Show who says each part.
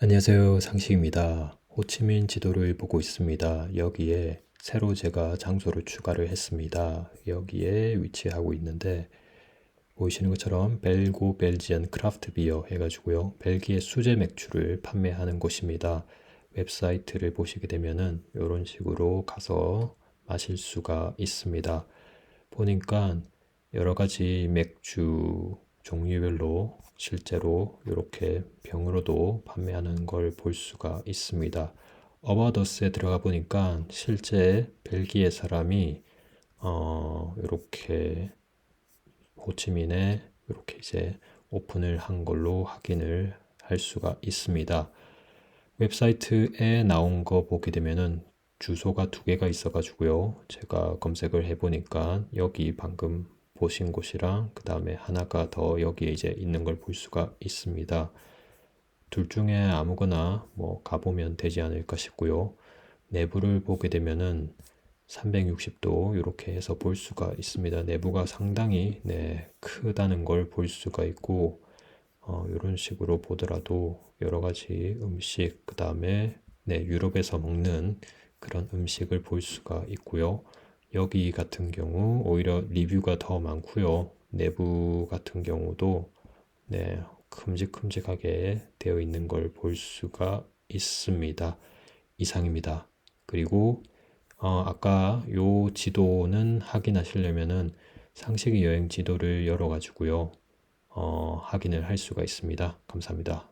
Speaker 1: 안녕하세요. 상식입니다. 호치민 지도를 보고 있습니다. 여기에 새로 제가 장소를 추가를 했습니다. 여기에 위치하고 있는데 보이시는 것처럼 벨고 벨지안 크라프트 비어 해가지고요. 벨기에 수제 맥주를 판매하는 곳입니다. 웹사이트를 보시게 되면은 이런 식으로 가서 마실 수가 있습니다. 보니까 여러 가지 맥주 종류별로 실제로 이렇게 병으로도 판매하는 걸 볼 수가 있습니다. 어바더스에 들어가 보니까 실제 벨기에 사람이 어 이렇게 호치민에 이렇게 이제 오픈을 한 걸로 확인을 할 수가 있습니다. 웹사이트에 나온 거 보게 되면은 주소가 두 개가 있어 가지고요. 제가 검색을 해 보니까 여기 방금 보신 곳이랑 그 다음에 하나가 더 여기에 이제 있는 걸 볼 수가 있습니다. 둘 중에 아무거나 뭐 가보면 되지 않을까 싶고요. 내부를 보게 되면은 360도 이렇게 해서 볼 수가 있습니다. 내부가 상당히 네, 크다는 걸 볼 수가 있고 어, 이런 식으로 보더라도 여러 가지 음식 그 다음에 네, 유럽에서 먹는 그런 음식을 볼 수가 있고요. 여기 같은 경우 오히려 리뷰가 더 많고요. 내부 같은 경우도 네, 큼직큼직하게 되어 있는 걸 볼 수가 있습니다. 이상입니다. 그리고 어, 아까 요 지도는 확인하시려면은 상식의 여행 지도를 열어 가지고요. 어, 확인을 할 수가 있습니다. 감사합니다.